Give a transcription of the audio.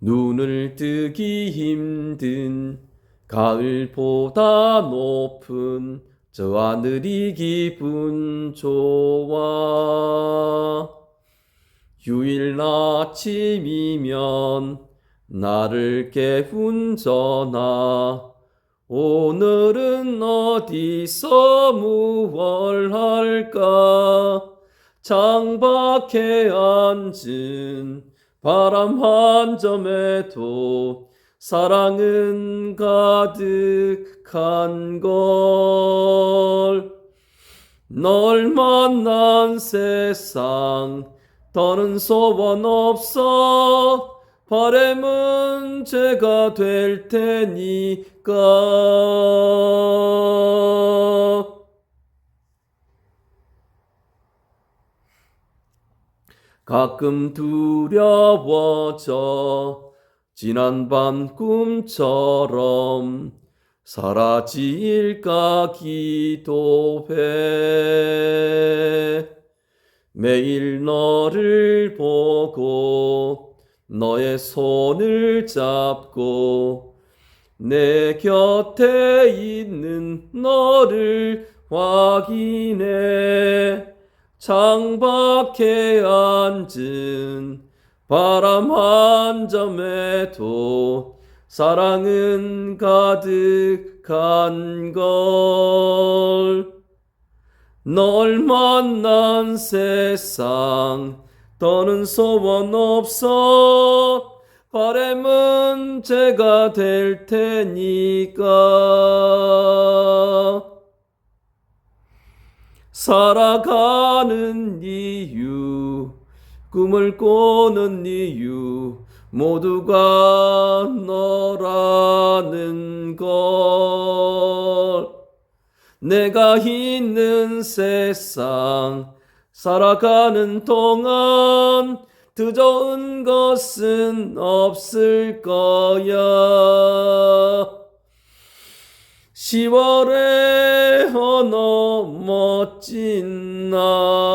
눈을 뜨기 힘든 가을보다 높은 저 하늘이 기분 좋아. 휴일 아침이면 나를 깨운 전화 오늘은 어디서 무얼 할까? 창밖에 앉은 바람 한 점에도 사랑은 가득한 걸. 널 만난 세상 더는 소원 없어 바램은 죄가 될 테니까 가끔 두려워져 지난 밤 꿈처럼 사라질까 기도해. 매일 너를 보고 너의 손을 잡고 내 곁에 있는 너를 확인해 창밖에 앉은 바람 한 점에도 사랑은 가득한 걸. 널 만난 세상 더는 소원 없어 바램은 제가 될 테니까 살아가는 이유 꿈을 꾸는 이유 모두가 너라는 걸 내가 있는 세상 살아가는 동안 더 좋은 것은 없을 거야. 10월의 어느 멋진 날